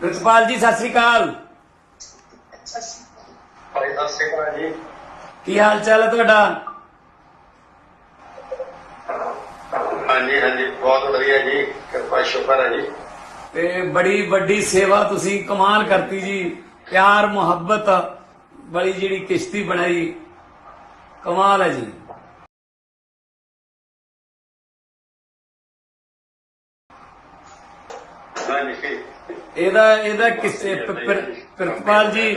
ਪ੍ਰਿਤਪਾਲ ਜੀ ਸਤਿ ਸ੍ਰੀ ਅਕਾਲ। ਭਾਈ ਸਤਿ ਸ਼੍ਰੀ ਅਕਾਲ ਜੀ। ਕੀ ਹਾਲ ਚਾਲ ਹੈ ਤੁਹਾਡਾ? ਹਾਂਜੀ ਹਾਂਜੀ ਬਹੁਤ ਵਧੀਆ ਜੀ। ਕਿਰਪਾ ਸ਼ੁਕਰ ਹੈ ਜੀ। ਤੇ ਬੜੀ ਵੱਡੀ ਸੇਵਾ ਤੁਸੀਂ ਕਮਾਲ ਕਰਤੀ ਜੀ। ਪਿਆਰ ਮੁਹੱਬਤ ਬੜੀ ਜਿਹੜੀ ਕਿਸ਼ਤੀ ਬਣਾਈ ਕਮਾਲ ਹੈ ਜੀ। ਹਾਂਜੀ ਇਹਦਾ ਇਹਦਾ ਕਿਸੇ ਪ੍ਰਿਤਪਾਲ ਜੀ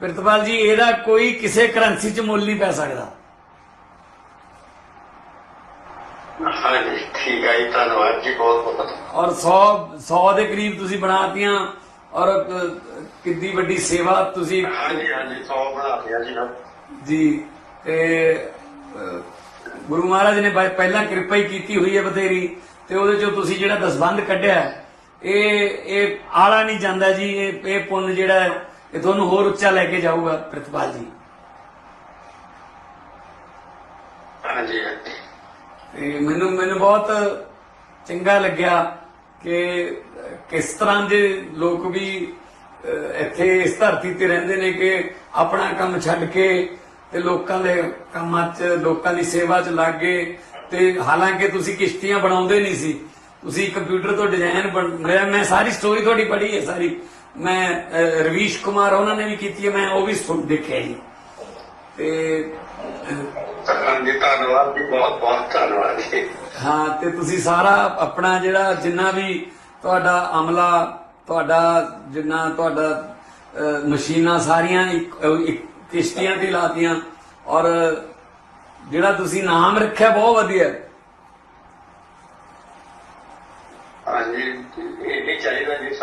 ਪ੍ਰਿਤਪਾਲ ਜੀ ਇਹਦਾ ਕੋਈ ਕਿਸੇ ਕਰੰਸੀ ਚ ਮੁੱਲ ਨਹੀਂ ਪੈ ਸਕਦਾ। ਹਾਂਜੀ ਠੀਕ ਹੈ ਧੰਨਵਾਦ ਜੀ ਬਹੁਤ ਬਹੁਤ ਔਰ 100 100 ਦੇ ਕਰੀਬ ਤੁਸੀਂ ਬਣਾਤੀਆਂ ਔਰ ਕਿੰਨੀ ਵੱਡੀ ਸੇਵਾ ਤੁਸੀਂ ਹਾਂਜੀ ਹਾਂਜੀ ਸੌ ਬਣਾ ਲਿਆ ਜੀ ਨਾ ਜੀ ਤੇ ਗੁਰੂ ਮਹਾਰਾਜ ਨੇ ਪਹਿਲਾਂ ਕਿਰਪਾ ਹੀ ਕੀਤੀ ਹੋਈ ਹੈ ਬਥੇਰੀ ਤੇ ਉਹਦੇ ਚੋਂ ਤੁਸੀਂ ਜਿਹੜਾ ਦਸਬੰਧ ਕੱਢਿਆ ਇਹ ਇਹ ਆਲਾ ਨਹੀਂ ਜਾਂਦਾ ਜੀ ਇਹ ਇਹ ਪੁੰਨ ਜਿਹੜਾ ਇਹ ਤੁਹਾਨੂੰ ਹੋਰ ਉੱਚਾ ਲੈ ਕੇ ਜਾਊਗਾ ਪ੍ਰਿਤਪਾਲ ਜੀ। ਹਾਂਜੀ ਤੇ ਮੈਨੂੰ ਮੈਨੂੰ ਬਹੁਤ ਚੰਗਾ ਲੱਗਿਆ ਕਿ ਕਿਸ ਤਰ੍ਹਾਂ ਦੇ ਲੋਕ ਵੀ ਇੱਥੇ ਇਸ ਧਰਤੀ ਤੇ ਰਹਿੰਦੇ ਨੇ ਕਿ ਆਪਣਾ ਕੰਮ ਛੱਡ ਕੇ ਤੇ ਲੋਕਾਂ ਦੇ ਕੰਮਾਂ 'ਚ ਲੋਕਾਂ ਦੀ ਸੇਵਾ 'ਚ ਲੱਗ ਗਏ ਤੇ ਹਾਲਾਂਕਿ ਤੁਸੀਂ ਕਿਸ਼ਤੀਆਂ ਬਣਾਉਂਦੇ ਨਹੀਂ ਸੀ ਤੁਸੀਂ ਕੰਪਿਊਟਰ ਤੋਂ ਡਿਜ਼ਾਈਨ ਬਣ ਰਿਹਾ ਮੈਂ ਸਾਰੀ ਸਟੋਰੀ ਤੁਹਾਡੀ ਪੜ੍ਹੀ ਹੈ ਸਾਰੀ। ਮੈਂ ਰਵੀਸ਼ ਕੁਮਾਰ ਉਹਨਾਂ ਨੇ ਵੀ ਕੀਤੀ ਹੈ ਮੈਂ ਉਹ ਵੀ ਸੁਣ ਦੇਖਿਆ ਜੀ। ਤੇ ਅਹ, ਹਾਂਜੀ ਧੰਨਵਾਦ ਜੀ ਬਹੁਤ ਬਹੁਤ ਧੰਨਵਾਦ ਜੀ। ਹਾਂ ਤੇ ਤੁਸੀਂ ਸਾਰਾ ਆਪਣਾ ਜਿਹੜਾ ਜਿੰਨਾ ਵੀ ਤੁਹਾਡਾ ਅਮਲਾ ਤੁਹਾਡਾ ਜਿੰਨਾ ਤੁਹਾਡਾ ਮਸ਼ੀਨਾਂ ਸਾਰੀਆਂ ਇੱਕ ਕਿਸ਼ਤੀਆਂ ਤੇ ਲਾਤੀਆਂ ਔਰ ਜਿਹੜਾ ਤੁਸੀਂ ਨਾਮ ਰੱਖਿਆ ਬਹੁਤ ਵਧੀਆ ਹੈ। ਹਾਂਜੀ ਇਹ ਹੀ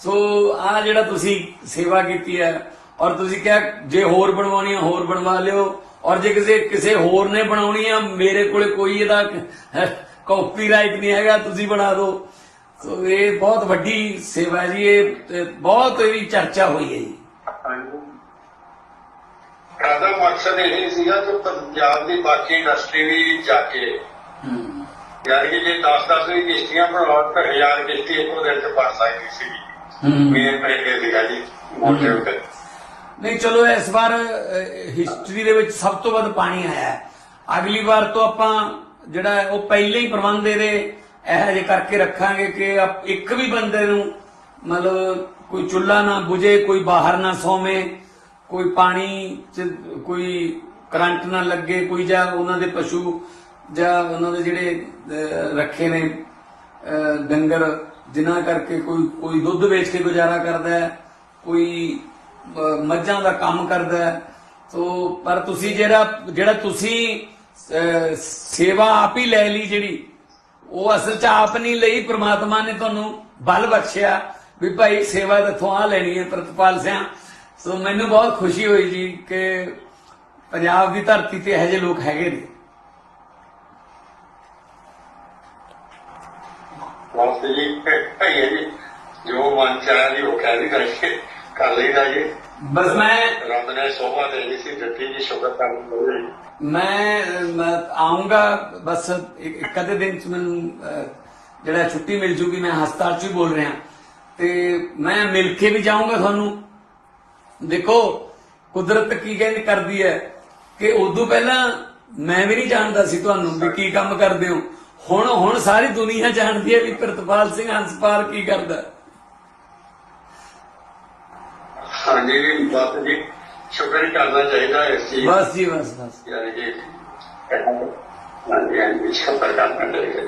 ਸੋ ਆ ਜਿਹੜਾ ਤੁਸੀਂ ਸੇਵਾ ਕੀਤੀ ਹੈ ਔਰ ਤੁਸੀਂ ਕਿਹਾ ਜੇ ਹੋਰ ਬਣਵਾਉਣੀ ਆ ਹੋਰ ਬਣਵਾ ਲਿਓ। ਔਰ ਜੇ ਕਿਸੇ ਕਿਸੇ ਹੋਰ ਨੇ ਬਣਾਉਣੀ ਆ ਮੇਰੇ ਕੋਲੇ ਕੋਈ ਇਹਦਾ ਕਾਪੀਰਾਈਟ ਨਹੀਂ ਹੈਗਾ ਤੁਸੀਂ ਬਣਾ ਦਿਓ। ਸੋ ਇਹ ਬਹੁਤ ਵੱਡੀ ਸੇਵਾ ਹੈ ਜੀ ਇਹ ਬਹੁਤ ਇਹਦੀ ਚਰਚਾ ਹੋਈ ਹੈ ਜੀ। ਸਾਡਾ ਮਕਸਦ ਇਹ ਸੀਗਾ ਕਿ ਪੰਜਾਬ ਦੀ ਬਾਕੀ ਇੰਡਸਟਰੀ ਵੀ ਜਾ ਕੇ ਕਿ ਜੇ 10-10 ਦੀ ਕਿਸ਼ਤੀਆਂ ਬਣਾਉਣ ਤਾਂ ਹਜ਼ਾਰ ਕਿਸ਼ਤੀ ਇੱਕੋ ਦਿਨ ਚ ਬਣ ਸਕਦੀ ਸੀ ਮੇਰੇ ਪੈਸੇ ਸੀਗਾ ਜੀ ਮੋਟੇ ਉੱਤੇ। ਨਹੀਂ ਚਲੋ ਇਸ ਵਾਰ ਹਿਸਟਰੀ ਦੇ ਵਿੱਚ ਸਭ ਤੋਂ ਵੱਧ ਪਾਣੀ ਆਇਆ ਹੈ। ਅਗਲੀ ਵਾਰ ਤੋਂ ਆਪਾਂ ਜਿਹੜਾ ਉਹ ਪਹਿਲੇ ਹੀ ਪ੍ਰਬੰਧ ਇਹਦੇ ਇਹੋ ਜਿਹੇ ਕਰਕੇ ਰੱਖਾਂਗੇ ਕਿ ਇੱਕ ਵੀ ਬੰਦੇ ਨੂੰ ਮਤਲਬ ਕੋਈ ਚੁੱਲ੍ਹਾ ਨਾ ਬੁਝੇ ਕੋਈ ਬਾਹਰ ਨਾ ਸੋਵੇ ਕੋਈ ਪਾਣੀ ਚ ਕੋਈ ਕਰੰਟ ਨਾ ਲੱਗੇ ਕੋਈ ਜਾਂ ਉਹਨਾਂ ਦੇ ਪਸ਼ੂ ਜਾਂ ਉਹਨਾਂ ਦੇ ਜਿਹੜੇ ਰੱਖੇ ਨੇ ਡੰਗਰ ਜਿਨ੍ਹਾਂ ਕਰਕੇ ਕੋਈ ਕੋਈ ਦੁੱਧ ਵੇਚ ਕੇ ਗੁਜ਼ਾਰਾ ਕਰਦਾ ਹੈ, ਕੋਈ ਮੱਝਾਂ ਦਾ ਕੰਮ ਕਰਦਾ ਹੈ ਸੋ ਪਰ ਤੁਸੀਂ ਜਿਹੜਾ ਜਿਹੜਾ ਤੁਸੀਂ ਸੇਵਾ ਆਪ ਹੀ ਲੈ ਲਈ ਜਿਹੜੀ, ਉਹ ਅਸਲ ਚ ਆਪ ਨਹੀਂ ਲਈ, ਪ੍ਰਮਾਤਮਾ ਨੇ ਤੁਹਾਨੂੰ ਬਲ ਬਖਸ਼ਿਆ ਵੀ ਭਾਈ ਸੇਵਾ ਇੱਥੋਂ ਆ ਲੈਣੀ ਹੈ ਪ੍ਰਤਪਾਲ ਸਿਆ। ਸੋ ਮੈਨੂੰ ਬਹੁਤ ਖੁਸ਼ੀ ਹੋਈ ਜੀ ਕਿ ਪੰਜਾਬ ਦੀ ਧਰਤੀ ਤੇ ਇਹੋ ਜਿਹੇ ਲੋਕ ਹੈਗੇ ਨੇ। ਬਸ ਜੀ ਭਈਏ ਜੀ ਜੋ ਮਨ ਚ ਆਇਆ ਜੀ ਉਹ ਕਹਿ ਦੀ ਕਰਕੇ ਕਰ ਲਈਦਾ ਜੀ। ਬਸ ਮੈਂ ਰੱਬ ਨੇ ਸੋਭਾ ਦੇ ਦਿੱਤੀ ਸੀ ਦਿੱਤੀ ਜੀ ਸ਼ੁਕਰ ਕਰਨ ਮੈਂ ਮੈਂ ਆਉਂਗਾ ਬਸ ਅੱਧੇ ਦਿਨ ਚ ਮੈਨੂੰ ਜਿਹੜਾ ਛੁੱਟੀ ਮਿਲ ਜੂਗੀ ਮੈਂ ਹਸਪਤਾਲ ਚ ਹੀ ਬੋਲ ਰਿਹਾ। ਤੇ ਮੈਂ ਮਿਲ ਕੇ ਵੀ ਜਾਊਂਗਾ ਤੁਹਾਨੂੰ। ਦੇਖੋ ਕੁਦਰਤ ਕੀ ਕਹਿੰਦੀ ਕਰਦੀ ਹੈ ਕਿ ਉਦੋਂ ਪਹਿਲਾਂ ਮੈਂ ਵੀ ਨਹੀਂ ਜਾਣਦਾ ਸੀ ਤੁਹਾਨੂੰ ਵੀ ਕੀ ਕੰਮ ਕਰਦੇ ਹੋ। ਹੁਣ ਹੁਣ ਸਾਰੀ ਦੁਨੀਆ ਜਾਣਦੀ ਹੈ ਵੀ ਪ੍ਰਿਤਪਾਲ ਸਿੰਘ ਹੰਸਪਾਲ ਕੀ ਕਰਦਾ। ਹਾਂਜੀ ਜੀ ਬਸ ਜੀ। ਸ਼ੁਕਰ ਕਰਨਾ ਚਾਹੀਦਾ ਇਸ ਚੀਜ਼ ਬਸ ਜੀ ਬਸ ਬਸ। ਯਾਨੀ ਕਿ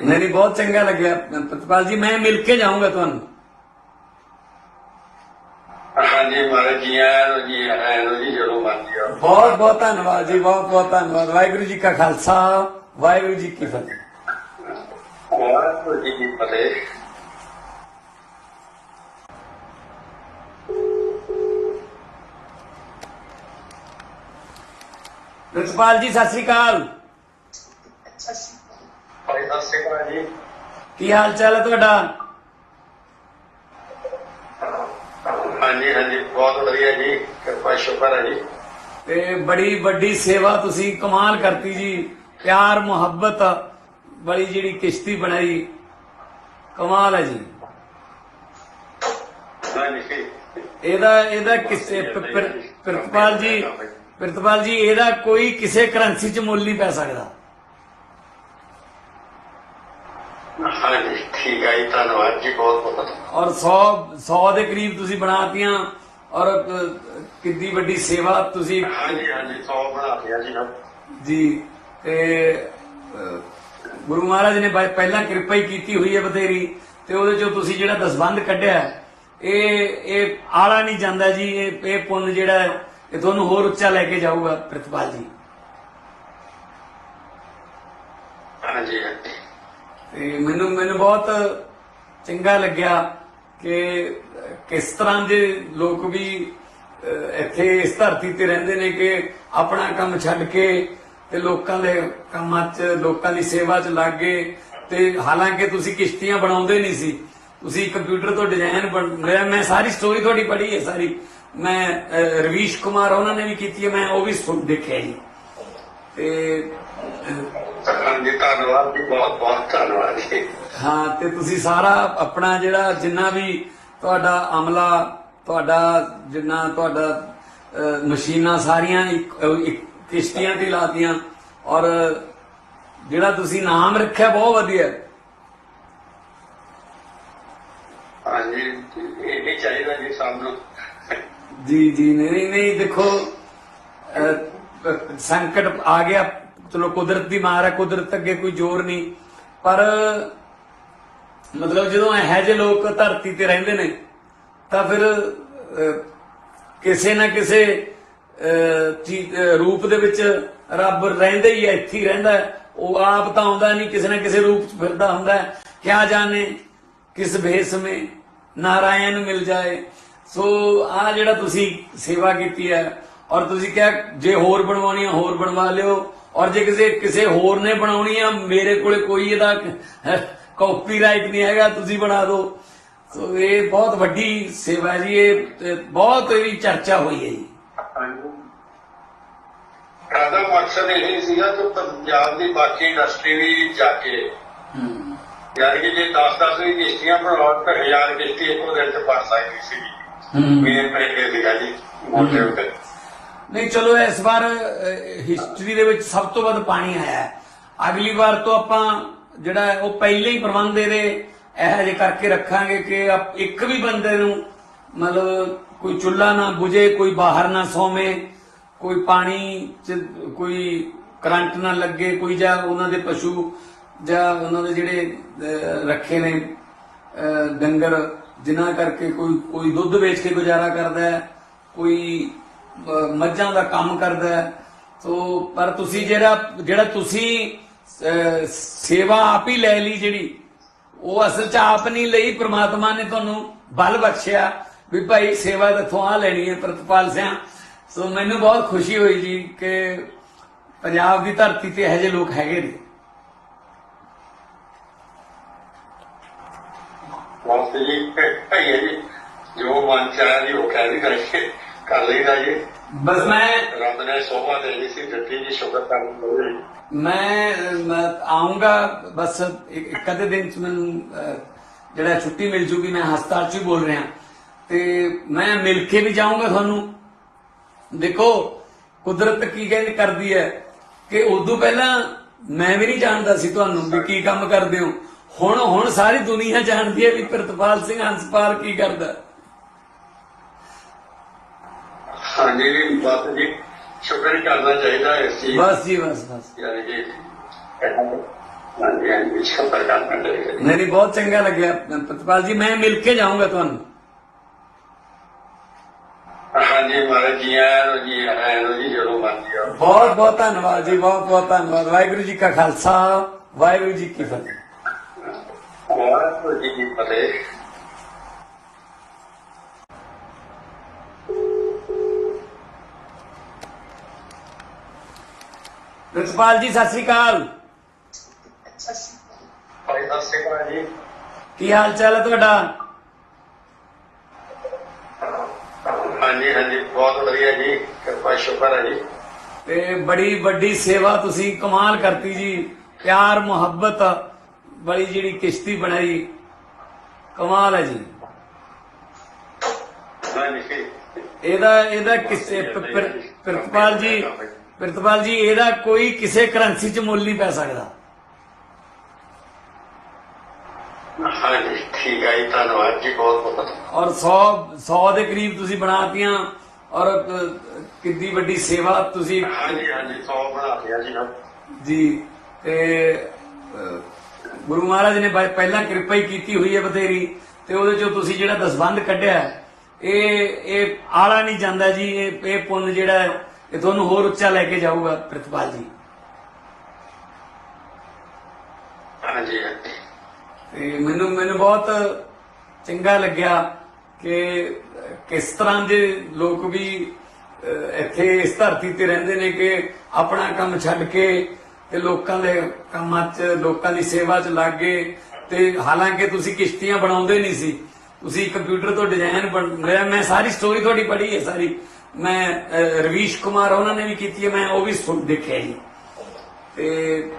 ਨਹੀਂ ਨਹੀਂ ਬਹੁਤ ਚੰਗਾ ਲੱਗਿਆ। ਪ੍ਰਿਤਪਾਲ ਜੀ ਮੈਂ ਮਿਲ ਕੇ ਜਾਊਂਗਾ ਤੁਹਾਨੂੰ। ਹਾਂਜੀ ਮਹਾਰਾਜ ਜੀ ਆਇਆਂ ਨੂੰ ਜੀ ਆਇਆਂ ਨੂੰ ਜੀ ਜਦੋਂ ਮਰਜ਼ੀ ਆਓ। ਬਹੁਤ ਬਹੁਤ ਧੰਨਵਾਦ ਜੀ ਬਹੁਤ ਬਹੁਤ ਧੰਨਵਾਦ। ਵਾਹਿਗੁਰੂ ਜੀ ਕਾ ਖਾਲਸਾ ਵਾਹਿਗੁਰੂ ਜੀ ਕੀ ਫਤਿਹ। 我自己不得。ਪ੍ਰਿੰਸੀਪਲ ਜੀ ਸਤਿ ਸ੍ਰੀ ਅਕਾਲ। ਭਾਈ ਸਤਿ ਸ੍ਰੀ ਅਕਾਲ ਜੀ। ਕੀ ਹਾਲ ਚਾਲ ਹੈ ਤੁਹਾਡਾ? ਹਾਂਜੀ ਹਾਂਜੀ ਬਹੁਤ ਵਧੀਆ ਜੀ। ਕਿਰਪਾ ਸ਼ੁਕਰ ਹੈ ਜੀ। ਤੇ ਬੜੀ ਵੱਡੀ ਸੇਵਾ ਤੁਸੀਂ ਕਮਾਲ ਕਰਤੀ ਜੀ। ਪਿਆਰ ਮੁਹੱਬਤ ਬੜੀ ਜਿਹੜੀ ਕਿਸ਼ਤੀ ਬਣਾਈ ਕਮਾਲ ਹੈ ਜੀ। ਇਹਦਾ ਇਹਦਾ ਕਿਸੇ ਪ੍ਰਿਤਪਾਲ ਜੀ ਪ੍ਰਿਤਪਾਲ ਜੀ ਇਹਦਾ ਕੋਈ ਕਿਸੇ ਕਰੰਸੀ 'ਚ ਮੁੱਲ ਨਹੀਂ ਪੈ ਸਕਦਾ। ਹਾਂਜੀ ਠੀਕ ਹੈ ਧੰਨਵਾਦ ਜੀ ਬਹੁਤ ਬਹੁਤ ਔਰ 100 100 ਦੇ ਕਰੀਬ ਤੁਸੀਂ ਬਣਾਤੀਆਂ ਔਰ ਕਿੰਨੀ ਵੱਡੀ ਸੇਵਾ ਤੁਸੀਂ ਹਾਂਜੀ ਹਾਂਜੀ 100 ਬਣਾ ਦਿਆ ਜੀ ਜੀ ਤੇ ਗੁਰੂ ਮਹਾਰਾਜ ਨੇ ਪਹਿਲਾਂ ਕਿਰਪਾ ਹੀ ਕੀਤੀ ਹੋਈ ਹੈ ਬਥੇਰੀ ਤੇ ਉਹਦੇ ਚੋਂ ਤੁਸੀਂ ਜਿਹੜਾ ਦਸਬੰਧ ਕੱਢਿਆ ਇਹ ਇਹ ਆਲਾ ਨਹੀਂ ਜਾਂਦਾ ਜੀ ਇਹ ਇਹ ਪੁੰਨ ਜਿਹੜਾ ਇਹ ਤੁਹਾਨੂੰ ਹੋਰ ਉੱਚਾ ਲੈ ਕੇ ਜਾਊਗਾ ਪ੍ਰਿਤਪਾਲ ਜੀ। ਹਾਂਜੀ ਤੇ ਮੈਨੂੰ ਮੈਨੂੰ ਬਹੁਤ ਚੰਗਾ ਲੱਗਿਆ ਕਿ ਕਿਸ ਤਰ੍ਹਾਂ ਦੇ ਲੋਕ ਵੀ ਇੱਥੇ ਇਸ ਧਰਤੀ ਤੇ ਰਹਿੰਦੇ ਨੇ ਕਿ ਆਪਣਾ ਕੰਮ ਛੱਡ ਕੇ ਤੇ ਲੋਕਾਂ ਦੇ ਕੰਮਾਂ 'ਚ ਲੋਕਾਂ ਦੀ ਸੇਵਾ 'ਚ ਲੱਗ ਗਏ। ਤੇ ਹਾਲਾਂਕਿ ਤੁਸੀਂ ਕਿਸ਼ਤੀਆਂ ਬਣਾਉਂਦੇ ਨਹੀਂ ਸੀ। ਤੁਸੀਂ ਕੰਪਿਊਟਰ ਤੋਂ ਡਿਜ਼ਾਈਨ ਬਣਾਇਆ ਮੈਂ ਸਾਰੀ ਸਟੋਰੀ ਤੁਹਾਡੀ ਪੜ੍ਹੀ ਹੈ ਸਾਰੀ। ਮੈਂ ਰਵੀਸ਼ ਕੁਮਾਰ ਉਹਨਾਂ ਨੇ ਵੀ ਕੀਤੀ ਹੈ। ਮੈਂ ਉਹ ਵੀ ਸੁਣ ਦੇਖਿਆ ਜੀ। ਤੇ ਧੰਨਵਾਦ ਜੀ। ਬਹੁਤ ਬਹੁਤ ਧੰਨਵਾਦ ਜੀ। ਹਾਂ ਤੇ ਤੁਸੀਂ ਸਾਰਾ ਆਪਣਾ ਜਿਹੜਾ ਜਿੰਨਾ ਵੀ ਤੁਹਾਡਾ ਅਮਲਾ ਤੁਹਾਡਾ ਜਿੰਨਾ ਤੁਹਾਡਾ ਮਸ਼ੀਨਾਂ ਸਾਰੀਆਂ ਇੱਕ ਕਿਸ਼ਤੀਆਂ ਤੇ ਲਾਤੀਆਂ। ਔਰ ਜਿਹੜਾ ਤੁਸੀਂ ਨਾਮ ਰੱਖਿਆ ਬਹੁਤ ਵਧੀਆ। ਹੈ। ਹਾਂਜੀ ਇਹ ਨਹੀਂ ਚਾਹੀਦਾ ਜੀ ਸਾਨੂੰ ਜੀ ਜੀ ਨਹੀਂ ਨਹੀਂ ਦੇਖੋ ਸੰਕਟ ਆ ਗਿਆ। ਚਲੋ ਕੁਦਰਤ ਦੀ ਮਾਰ ਹੈ ਕੁਦਰਤ ਅੱਗੇ ਕੋਈ ਜ਼ੋਰ ਨਹੀਂ। ਪਰ ਮਤਲਬ ਜਦੋਂ ਇਹੋ ਜਿਹੇ ਲੋਕ ਧਰਤੀ ਤੇ ਰਹਿੰਦੇ ਨੇ ਤਾਂ ਫਿਰ ਕਿਸੇ ਨਾ ਕਿਸੇ ਰੂਪ ਦੇ ਵਿੱਚ ਰੱਬ ਰਹਿੰਦਾ ਹੀ ਹੈ, ਇੱਥੇ ਹੀ ਰਹਿੰਦਾ ਹੈ। ਉਹ ਆਪ ਤਾਂ ਆਉਂਦਾ ਨਹੀਂ, ਕਿਸੇ ਨਾ ਕਿਸੇ ਰੂਪ ਚ ਫਿਰਦਾ ਹੁੰਦਾ ਕਿਆ ਜਾਣੇ, ਕਿਸ ਭੇਸ ਮੇ ਨਾਰਾਇਣ ਮਿਲ ਜਾਏ। ਸੋ ਆ ਜਿਹੜਾ ਤੁਸੀਂ ਸੇਵਾ ਕੀਤੀ ਹੈ, ਔਰ ਤੁਸੀਂ ਕਿਹਾ, ਜੇ ਹੋਰ ਬਣਵਾਉਣੀ ਆ, ਹੋਰ ਬਣਵਾ ਲਿਓ। ਔਰ ਜੇ ਕਿਸੇ ਕਿਸੇ ਹੋਰ ਨੇ ਬਣਾਉਣੀ ਆ, ਮੇਰੇ ਕੋਲੇ ਕੋਈ ਇਹਦਾ ਕਾਪੀਰਾਈਟ ਨਹੀਂ ਹੈਗਾ, ਤੁਸੀਂ ਬਣਾ ਦਿਓ। ਸੋ ਇਹ ਬਹੁਤ ਵੱਡੀ ਸੇਵਾ ਜੀ ਇਹ ਬਹੁਤ ਇਹਦੀ ਚਰਚਾ ਹੋਈ ਹੈ ਜੀ। ਸਾਡਾ ਮਕਸਦ ਇਹ ਸੀਗਾ ਕਿ ਪੰਜਾਬ ਦੀ ਬਾਕੀ ਇੰਡਸਟਰੀ ਵੀ ਜਾ ਕੇ ਯਾਨੀ ਕਿ ਜੇ 10-10 ਵੀ ਕਿਸ਼ਤੀਆਂ ਬਣਾਉਣ ਤਾਂ ਹਜ਼ਾਰ ਕਿਸ਼ਤੀ ਇੱਕੋ ਦਿਨ ਚ ਭਰ ਸਕਦੀ ਸੀ ਮੇਨ ਪੈਕੇ ਸੀਗਾ ਜੀ ਮੋਟੇ ਉੱਤੇ। ਨਹੀਂ ਚਲੋ ਇਸ ਵਾਰ ਹਿਸਟਰੀ ਦੇ ਵਿੱਚ ਸਭ ਤੋਂ ਵੱਧ ਪਾਣੀ ਆਇਆ। ਹੈ ਅਗਲੀ ਵਾਰ ਤੋਂ ਆਪਾਂ ਜਿਹੜਾ ਹੈ ਉਹ ਪਹਿਲੇ ਹੀ ਪ੍ਰਬੰਧ ਇਹਦੇ ਇਹੋ ਜਿਹੇ ਕਰਕੇ ਰੱਖਾਂਗੇ ਕਿ ਇੱਕ ਵੀ ਬੰਦੇ ਨੂੰ ਮਤਲਬ ਕੋਈ ਚੁੱਲ੍ਹਾ ਨਾ ਬੁਝੇ ਕੋਈ ਬਾਹਰ ਨਾ ਸੌਵੇਂ। ਕੋਈ ਪਾਣੀ ਚ ਕੋਈ ਕਰੰਟ ਨਾ ਲੱਗੇ, ਕੋਈ ਜਾਂ ਉਹਨਾਂ ਦੇ ਪਸ਼ੂ ਜਾਂ ਉਹਨਾਂ ਦੇ ਜਿਹੜੇ ਰੱਖੇ ਨੇ ਡੰਗਰ, ਜਿਨ੍ਹਾਂ ਕਰਕੇ ਕੋਈ ਕੋਈ ਦੁੱਧ ਵੇਚ ਕੇ ਗੁਜ਼ਾਰਾ ਕਰਦਾ ਹੈ, ਕੋਈ ਮੱਝਾਂ ਦਾ ਕੰਮ ਕਰਦਾ ਹੈ ਸੋ ਪਰ ਤੁਸੀਂ ਜਿਹੜਾ ਜਿਹੜਾ ਤੁਸੀਂ ਸੇਵਾ ਆਪ ਹੀ ਲੈ ਲਈ ਜਿਹੜੀ, ਉਹ ਅਸਲ 'ਚ ਆਪ ਨਹੀਂ ਲਈ, ਪ੍ਰਮਾਤਮਾ ਨੇ ਤੁਹਾਨੂੰ ਬਲ ਬਖਸ਼ਿਆ ਵੀ ਭਾਈ ਸੇਵਾ ਇੱਥੋਂ ਆ ਲੈਣੀ ਹੈ, ਪ੍ਰਤਪਾਲ ਸਿਆ। ਸੋ ਮੈਨੂੰ ਬਹੁਤ ਖੁਸ਼ੀ ਹੋਈ ਜੀ ਕਿ ਪੰਜਾਬ ਦੀ ਧਰਤੀ ਤੇ ਇਹੋ ਜਿਹੇ ਲੋਕ ਹੈਗੇ ਨੇ। ਬਸ ਜੀ ਭਈ ਹੈ ਜੀ ਜੋ ਮਨ ਚ ਆਇਆ ਜੀ ਉਹ ਕਹਿ ਵੀ ਕਰਕੇ ਕਰ ਲਈਦਾ ਜੀ। ਬਸ ਮੈਂ ਰੱਬ ਨੇ ਸੋਭਾ ਦੇ ਸੀ ਦਿੱਤੀ ਜੀ ਸ਼ੁਕਰ ਕਰਨ ਮੈਂ ਮੈਂ ਆਉਂਗਾ ਬਸ ਇੱਕ ਅੱਧੇ ਦਿਨ ਚ ਮੈਨੂੰ ਜਿਹੜਾ ਛੁੱਟੀ ਮਿਲ ਜੂਗੀ ਮੈਂ ਹਸਪਤਾਲ ਚ ਹੀ ਬੋਲ ਰਿਹਾ। ਤੇ ਮੈਂ ਮਿਲ ਕੇ ਵੀ ਜਾਊਂਗਾ ਤੁਹਾਨੂੰ। ਦੇਖੋ ਕੁਦਰਤ ਕੀ ਕਹਿੰਦੀ ਕਰਦੀ ਹੈ ਕਿ ਉਦੋਂ ਪਹਿਲਾਂ ਮੈਂ ਵੀ ਨਹੀਂ ਜਾਣਦਾ ਸੀ ਤੁਹਾਨੂੰ ਵੀ ਕੀ ਕੰਮ ਕਰਦੇ ਹੋ। ਹੁਣ ਹੁਣ ਸਾਰੀ ਦੁਨੀਆ ਜਾਣਦੀ ਹੈ ਵੀ ਪ੍ਰਿਤਪਾਲ ਸਿੰਘ ਹੰਸਪਾਲ ਕੀ ਕਰਦਾ। ਹਾਂਜੀ ਜੀ ਬਸ ਜੀ। ਸ਼ੁਕਰ ਕਰਨਾ ਚਾਹੀਦਾ ਇਸ ਚੀਜ਼ ਬਸ ਜੀ ਬਸ ਬਸ। ਯਾਨੀ ਕਿ ਹਾਂਜੀ ਹਾਂਜੀ ਸ਼ੁਕਰ ਕਰਨਾ ਚਾਹੀਦਾ। ਨਹੀਂ ਬਹੁਤ ਚੰਗਾ ਲੱਗਿਆ ਪ੍ਰਿਤਪਾਲ ਜੀ ਮੈਂ ਮਿਲ ਕੇ ਜਾਊਂਗਾ ਤੁਹਾਨੂੰ। ਹਾਂਜੀ ਮਹਾਰਾਜ ਜੀ ਆਇਆਂ ਨੂੰ ਜੀ ਆਇਆਂ ਨੂੰ ਜੀ ਜਦੋਂ ਮਰਜ਼ੀ ਆਓ ਬਹੁਤ ਬਹੁਤ ਧੰਨਵਾਦ ਜੀ ਬਹੁਤ ਬਹੁਤ ਧੰਨਵਾਦ ਵਾਹਿਗੁਰੂ ਜੀ ਕਾ ਖਾਲਸਾ ਵਾਹਿਗੁਰੂ ਜੀ ਕੀ ਫਤਿਹ ਵਾਹਿਗੁਰੂ ਜੀ ਕੀ ਫਤਿਹ ਪ੍ਰਿਤਪਾਲ ਜੀ ਸਤਿ ਸ੍ਰੀ ਅਕਾਲ ਭਾਈ ਸਤਿ ਸ਼੍ਰੀ ਅਕਾਲ ਜੀ ਕੀ ਹਾਲ ਚਾਲ ਹੈ ਤੁਹਾਡਾ ਹਾਂਜੀ ਹਾਂਜੀ ਬਹੁਤ ਵਧੀਆ ਜੀ ਕਿਰਪਾ ਸ਼ੁਕਰ ਹੈ ਜੀ। ਤੇ ਬੜੀ ਵੱਡੀ ਸੇਵਾ ਤੁਸੀਂ ਕਮਾਲ ਕਰਤੀ ਜੀ ਪਿਆਰ ਮੁਹੱਬਤ ਬੜੀ ਜਿਹੜੀ ਕਿਸ਼ਤੀ ਬਣਾਈ ਕਮਾਲ ਹੈ ਜੀ। ਇਹਦਾ ਇਹਦਾ ਕਿਸੇ ਪ੍ਰਿਤਪਾਲ ਜੀ ਪ੍ਰਿਤਪਾਲ ਜੀ ਇਹਦਾ ਕੋਈ ਕਿਸੇ ਕਰੰਸੀ 'ਚ ਮੁੱਲ ਨਹੀਂ ਪੈ ਸਕਦਾ। ਹਾਂਜੀ। ਠੀਕ ਹੈ ਜੀ ਧੰਨਵਾਦ ਜੀ ਬਹੁਤ ਬਹੁਤ ਔਰ 100 100 ਦੇ ਕਰੀਬ ਤੁਸੀਂ ਬਣਾਤੀਆਂ ਔਰ ਕਿੰਨੀ ਵੱਡੀ ਸੇਵਾ ਤੁਸੀਂ ਹਾਂਜੀ ਹਾਂਜੀ 100 ਬਣਾ ਲਿਆ ਜੀ ਹਾਂ ਜੀ ਤੇ ਗੁਰੂ ਮਹਾਰਾਜ ਨੇ ਪਹਿਲਾਂ ਕਿਰਪਾ ਹੀ ਕੀਤੀ ਹੋਈ ਹੈ ਬਥੇਰੀ ਤੇ ਉਹਦੇ ਚੋਂ ਤੁਸੀਂ ਜਿਹੜਾ ਦਸਵੰਧ ਕੱਢਿਆ ਇਹ ਇਹ ਆਲਾ ਨਹੀਂ ਜਾਂਦਾ ਜੀ ਇਹ ਇਹ ਪੁੰਨ ਜਿਹੜਾ ਇਹ ਤੁਹਾਨੂੰ ਹੋਰ ਉੱਚਾ ਲੈ ਕੇ ਜਾਊਗਾ ਪ੍ਰਿਤਪਾਲ ਜੀ। ਹਾਂਜੀ ਹਾਂਜੀ। ਤੇ ਮੈਨੂੰ ਮੈਨੂੰ ਬਹੁਤ ਚੰਗਾ ਲੱਗਿਆ ਕਿ ਕਿਸ ਤਰ੍ਹਾਂ ਦੇ ਲੋਕ ਵੀ ਇੱਥੇ ਇਸ ਧਰਤੀ ਤੇ ਰਹਿੰਦੇ ਨੇ ਕਿ ਆਪਣਾ ਕੰਮ ਛੱਡ ਕੇ ਤੇ ਲੋਕਾਂ ਦੇ ਕੰਮਾਂ 'ਚ, ਲੋਕਾਂ ਦੀ ਸੇਵਾ 'ਚ ਲੱਗ ਗਏ। ਤੇ ਹਾਲਾਂਕਿ ਤੁਸੀਂ ਕਿਸ਼ਤੀਆਂ ਬਣਾਉਂਦੇ ਨਹੀਂ ਸੀ। ਤੁਸੀਂ ਕੰਪਿਊਟਰ ਤੋਂ ਡਿਜ਼ਾਈਨ ਬਣਾਇਆ ਮੈਂ ਸਾਰੀ ਸਟੋਰੀ ਤੁਹਾਡੀ ਪੜ੍ਹੀ ਹੈ ਸਾਰੀ। ਮੈਂ ਰਵੀਸ਼ ਕੁਮਾਰ ਉਹਨਾਂ ਨੇ ਵੀ ਕੀਤੀ ਹੈ। ਮੈਂ ਉਹ ਵੀ ਸੁਣ ਦੇਖਿਆ ਜੀ। ਤੇ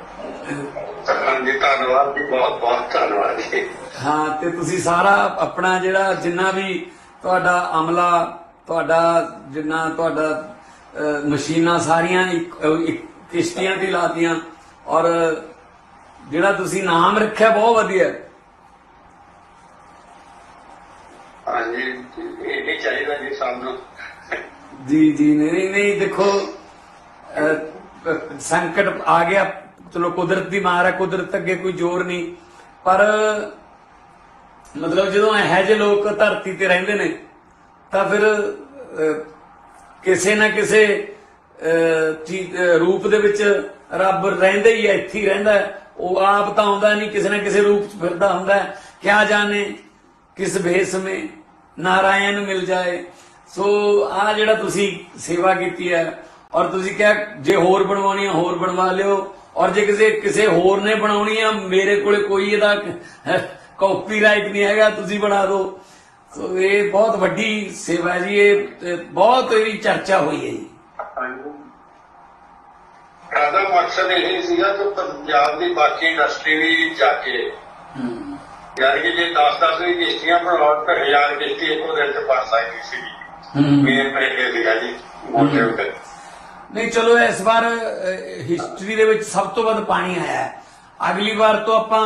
ਅਹ, ਹਾਂਜੀ ਧੰਨਵਾਦ ਜੀ ਬਹੁਤ ਬਹੁਤ ਧੰਨਵਾਦ ਜੀ। ਹਾਂ ਤੇ ਤੁਸੀਂ ਸਾਰਾ ਆਪਣਾ ਜਿਹੜਾ ਜਿੰਨਾ ਵੀ ਤੁਹਾਡਾ ਅਮਲਾ ਤੁਹਾਡਾ ਜਿੰਨਾ ਤੁਹਾਡਾ ਮਸ਼ੀਨਾਂ ਸਾਰੀਆਂ ਕਿਸ਼ਤੀਆਂ ਦੀ ਲਾਤੀਆਂ ਔਰ ਜਿਹੜਾ ਤੁਸੀਂ ਨਾਮ ਰੱਖਿਆ ਬਹੁਤ ਵਧੀਆ। ਹਾਂਜੀ ਇਹ ਚਾਹੀਦਾ ਜੀ ਸਾਨੂੰ ਜੀ ਜੀ ਨਹੀਂ ਨਹੀਂ, ਦੇਖੋ ਸੰਕਟ ਆ ਗਿਆ। ਚਲੋ ਕੁਦਰਤ ਦੀ ਮਾਰ ਹੈ ਕੁਦਰਤ ਅੱਗੇ ਕੋਈ ਜ਼ੋਰ ਨਹੀਂ। ਪਰ ਮਤਲਬ ਜਦੋਂ ਇਹ ਜਿਹੇ ਲੋਕ ਧਰਤੀ ਤੇ ਰਹਿੰਦੇ ਨੇ ਤਾਂ ਫਿਰ ਕਿਸੇ ਨਾ ਕਿਸੇ ਅਹ, ਰੂਪ ਦੇ ਵਿੱਚ ਰੱਬ ਰਹਿੰਦਾ ਹੀ ਹੈ ਇੱਥੇ ਰਹਿੰਦਾ ਉਹ ਆਪ ਤਾਂ ਆਉਂਦਾ ਨਹੀਂ ਕਿਸੇ ਨਾ ਕਿਸੇ ਰੂਪ 'ਚ ਫਿਰਦਾ ਹੁੰਦਾ ਕਿਆ ਜਾਣੇ ਕਿਸ ਭੇਸ ਮੇ ਨਾਰਾਇਣ ਮਿਲ ਜਾਏ। ਸੋ ਆ ਜਿਹੜਾ ਤੁਸੀਂ ਸੇਵਾ ਕੀਤੀ ਹੈ ਔਰ ਤੁਸੀਂ ਕਿਹਾ ਜੇ ਹੋਰ ਬਣਵਾਉਣੀ ਆ ਹੋਰ ਬਣਵਾ ਲਿਓ। ਔਰ ਜੇ ਕਿਸੇ ਕਿਸੇ ਹੋਰ ਨੇ ਬਣਾਉਣੀ ਆ ਮੇਰੇ ਕੋਲੇ ਕੋਈ ਇਹਦਾ ਕਾਪੀਰਾਈਟ ਨਹੀਂ ਹੈਗਾ ਤੁਸੀਂ ਬਣਾ ਦਿਓ। ਸੋ ਇਹ ਬਹੁਤ ਵੱਡੀ ਸੇਵਾ ਜੀ ਇਹ ਬਹੁਤ ਇਹਦੀ ਚਰਚਾ ਹੋਈ ਹੈ ਜੀ। ਸਾਡਾ ਮਕਸਦ ਇਹ ਸੀਗਾ ਕਿ ਪੰਜਾਬ ਦੀ ਬਾਕੀ ਇੰਡਸਟਰੀ ਵੀ ਜਾ ਕੇ ਯਾਨੀ ਕਿ ਜੇ 10-10 ਦੀ ਕਿਸ਼ਤੀਆਂ ਬਣਾਉਣ ਤਾਂ ਹਜ਼ਾਰ ਕਿਸ਼ਤੀ ਇੱਕੋ ਦਿਨ ਚ ਬਣ ਸਕਦੀ ਸੀ ਮੇਨ ਪ੍ਰੇਰੇ ਸੀਗਾ ਜੀ ਮੋਟੇ ਉੱਤੇ। ਨਹੀਂ, ਚਲੋ ਇਸ ਵਾਰ ਹਿਸਟਰੀ ਦੇ ਵਿੱਚ ਸਭ ਤੋਂ ਵੱਧ ਪਾਣੀ ਆਇਆ ਹੈ। ਅਗਲੀ ਵਾਰ ਤੋਂ ਆਪਾਂ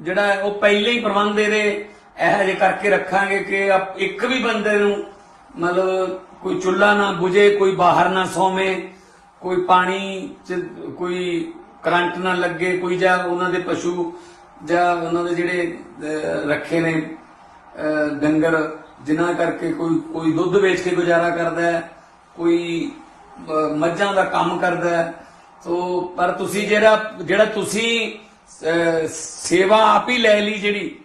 ਜਿਹੜਾ ਉਹ ਪਹਿਲੇ ਹੀ ਪ੍ਰਬੰਧ ਦੇ ਇਹੋ ਜਿਹੇ ਕਰਕੇ ਰੱਖਾਂਗੇ ਕਿ ਇੱਕ ਵੀ ਬੰਦੇ ਨੂੰ ਮਤਲਬ ਕੋਈ ਚੁੱਲ੍ਹਾ ਨਾ ਬੁਝੇ, ਕੋਈ ਬਾਹਰ ਨਾ ਸੌਵੇਂ, ਕੋਈ ਪਾਣੀ ਚ, ਕੋਈ ਕਰੰਟ ਨਾ ਲੱਗੇ, ਕੋਈ ਜਾਂ ਉਹਨਾਂ ਦੇ ਪਸ਼ੂ ਜਾਂ ਉਹਨਾਂ ਦੇ ਜਿਹੜੇ ਰੱਖੇ ਨੇ ਡੰਗਰ, ਜਿਨ੍ਹਾਂ ਕਰਕੇ ਕੋਈ ਕੋਈ ਦੁੱਧ ਵੇਚ ਕੇ ਗੁਜ਼ਾਰਾ ਕਰਦਾ ਹੈ, ਕੋਈ ਮੱਝਾਂ ਦਾ ਕੰਮ ਕਰਦਾ ਹੈ। ਸੋ, ਪਰ ਤੁਸੀਂ ਜਿਹੜਾ ਜਿਹੜਾ ਤੁਸੀਂ ਸੇਵਾ ਆਪ ਹੀ ਲੈ ਲਈ ਜਿਹੜੀ,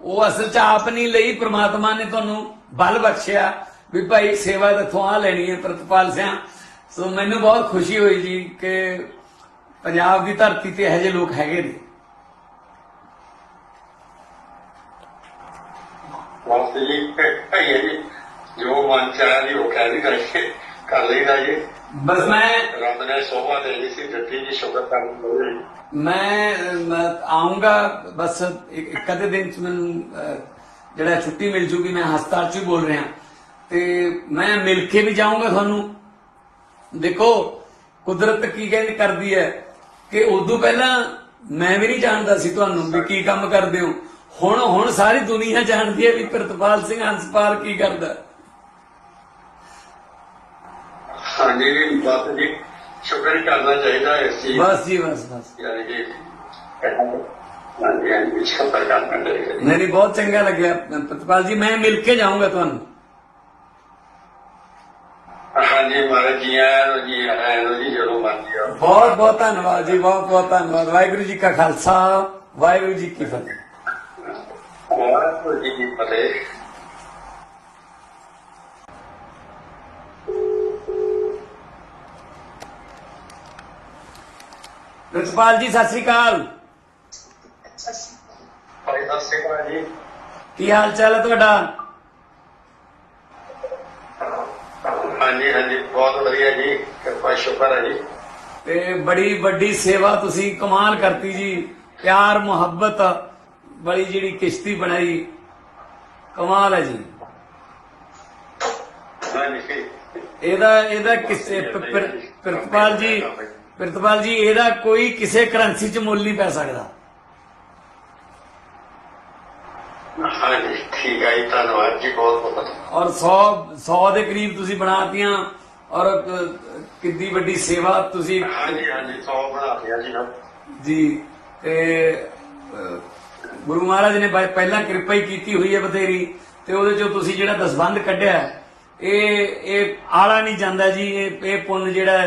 ਉਹ ਅਸਲ 'ਚ ਆਪ ਨਹੀਂ ਲਈ, ਪ੍ਰਮਾਤਮਾ ਨੇ ਤੁਹਾਨੂੰ ਬਲ ਬਖਸ਼ਿਆ ਵੀ ਭਾਈ ਸੇਵਾ ਇੱਥੋਂ ਆ ਲੈਣੀ ਹੈ ਪ੍ਰਤਪਾਲ ਸਿਆ। ਸੋ, ਮੈਨੂੰ ਬਹੁਤ ਖੁਸ਼ੀ ਹੋਈ ਜੀ ਕਿ ਪੰਜਾਬ ਦੀ ਧਰਤੀ ਤੇ ਇਹੋ ਜਿਹੇ ਲੋਕ ਹੈਗੇ ਨੇ। ਬਸ ਜੀ ਹੈ ਜੀ, ਜੋ ਮਨ ਚ ਆਇਆ ਉਹ ਕਹਿ ਵੀ ਕਰਕੇ ਕਰ ਲਈਦਾ ਜੀ। ਬਸ ਮੈਂ ਰੱਬ ਨੇ ਸੋਭਾ ਦੇ ਦਿੱਤੀ ਸੀ ਦਿੱਤੀ ਜੀ ਸ਼ੁਕਰ ਕਰਨ ਲਈ ਮੈਂ ਆਉਂਗਾ ਬਸ ਇੱਕ ਅੱਧੇ ਦਿਨ ਚ ਮੈਨੂੰ ਜਿਹੜਾ ਛੁੱਟੀ ਮਿਲ ਜੂਗੀ ਮੈਂ ਹਸਪਤਾਲ ਚ ਹੀ ਬੋਲ ਰਿਹਾ। ਤੇ ਮੈਂ ਮਿਲ ਕੇ ਵੀ ਜਾਊਂਗਾ ਤੁਹਾਨੂੰ। ਦੇਖੋ ਕੁਦਰਤ ਕੀ ਕਹਿੰਦੀ ਕਰਦੀ ਹੈ ਕਿ ਉਦੋਂ ਪਹਿਲਾਂ ਮੈਂ ਵੀ ਨਹੀਂ ਜਾਣਦਾ ਸੀ ਤੁਹਾਨੂੰ ਵੀ ਕੀ ਕੰਮ ਕਰਦੇ ਹੋ। ਹੁਣ ਹੁਣ ਸਾਰੀ ਦੁਨੀਆ ਜਾਣਦੀ ਹੈ ਵੀ ਪ੍ਰਿਤਪਾਲ ਸਿੰਘ ਹੰਸਪਾਲ ਕੀ ਕਰਦਾ। ਹਾਂਜੀ ਜੀ ਬਸ ਜੀ ਸ਼ੁਕਰ ਕਰਨਾ ਚਾਹੀਦਾ ਇਸ ਚੀਜ਼। ਬਸ ਜੀ ਬਸ ਬਸ। ਯਾਨੀ ਕਿ। ਨਹੀਂ ਨਹੀਂ ਬਹੁਤ ਚੰਗਾ ਲੱਗਿਆ। ਪ੍ਰਿਤਪਾਲ ਜੀ ਮੈਂ ਮਿਲ ਕੇ ਜਾਊਂਗਾ ਤੁਹਾਨੂੰ। ਹਾਂਜੀ ਮਹਾਰਾਜ ਜੀ ਆਇਆਂ ਨੂੰ ਜੀ ਆਇਆਂ ਨੂੰ ਜੀ ਜਦੋਂ ਮਰਜ਼ੀ ਆਓ। ਬਹੁਤ ਬਹੁਤ ਧੰਨਵਾਦ ਜੀ ਬਹੁਤ ਬਹੁਤ ਧੰਨਵਾਦ। ਵਾਹਿਗੁਰੂ ਜੀ ਕਾ ਖਾਲਸਾ ਵਾਹਿਗੁਰੂ ਜੀ ਕੀ ਫਤਿਹ। ਵਾਹਿਗੁਰੂ ਜੀ ਕੀ ਫਤਿਹ। ਪ੍ਰਿਤਪਾਲ ਜੀ ਸਤਿ ਸ੍ਰੀ ਅਕਾਲ। ਭਾਈ ਸਤਿ ਸ਼੍ਰੀ ਅਕਾਲ ਜੀ। ਕੀ ਹਾਲ ਚਾਲ ਹੈ ਤੁਹਾਡਾ? ਹਾਂਜੀ ਹਾਂਜੀ ਬਹੁਤ ਵਧੀਆ ਜੀ। ਕਿਰਪਾ ਸ਼ੁਕਰ ਹੈ ਜੀ। ਤੇ ਬੜੀ ਵੱਡੀ ਸੇਵਾ ਤੁਸੀਂ ਕਮਾਲ ਕਰਤੀ ਜੀ। ਪਿਆਰ ਮੁਹੱਬਤ ਵਾਲੀ ਜਿਹੜੀ ਕਿਸ਼ਤੀ ਬਣਾਈ ਕਮਾਲ ਹੈ ਜੀ। ਹਾਂਜੀ। ਇਹਦਾ ਇਹਦਾ ਕਿਸੇ ਪ੍ਰਿਤਪਾਲ ਜੀ ਪ੍ਰਿਤਪਾਲ ਜੀ ਇਹਦਾ ਕੋਈ ਕਿਸੇ ਕਰੰਸੀ 'ਚ ਮੁੱਲ ਨਹੀਂ ਪੈ ਸਕਦਾ। ਹਾਂਜੀ ਠੀਕ ਹੈ ਜੀ ਧੰਨਵਾਦ ਜੀ ਬਹੁਤ ਬਹੁਤ ਔਰ 100 100 ਦੇ ਕਰੀਬ ਤੁਸੀਂ ਬਣਾਤੀਆਂ ਔਰ ਕਿੰਨੀ ਵੱਡੀ ਸੇਵਾ ਤੁਸੀਂ ਹਾਂਜੀ ਹਾਂਜੀ ਜੀ ਤੇ ਗੁਰੂ ਮਹਾਰਾਜ ਨੇ ਪਹਿਲਾਂ ਕਿਰਪਾ ਹੀ ਕੀਤੀ ਹੋਈ ਹੈ ਬਥੇਰੀ ਤੇ ਉਹਦੇ ਚੋਂ ਤੁਸੀਂ ਜਿਹੜਾ ਦਸਬੰਧ ਕੱਢਿਆ ਇਹ ਇਹ ਆਲਾ ਨਹੀਂ ਜਾਂਦਾ ਜੀ ਇਹ ਇਹ ਪੁੰਨ ਜਿਹੜਾ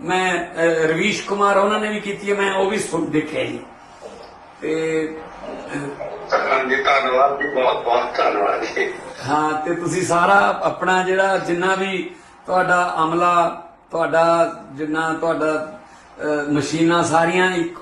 ਮੈਂ ਰਵੀਸ਼ ਕੁਮਾਰ ਉਹਨਾਂ ਨੇ ਵੀ ਕੀਤੀ ਹੈ ਮੈਂ ਉਹ ਵੀ ਸੁਣ ਦੇਖਿਆ ਜੀ। ਤੇ ਹਾਂਜੀ ਧੰਨਵਾਦ ਜੀ ਬਹੁਤ ਬਹੁਤ ਧੰਨਵਾਦ ਜੀ। ਹਾਂ ਤੇ ਤੁਸੀਂ ਸਾਰਾ ਆਪਣਾ ਜਿਹੜਾ ਜਿੰਨਾ ਵੀ ਤੁਹਾਡਾ ਅਮਲਾ ਤੁਹਾਡਾ ਜਿੰਨਾ ਤੁਹਾਡਾ ਮਸ਼ੀਨਾਂ ਸਾਰੀਆਂ ਇੱਕ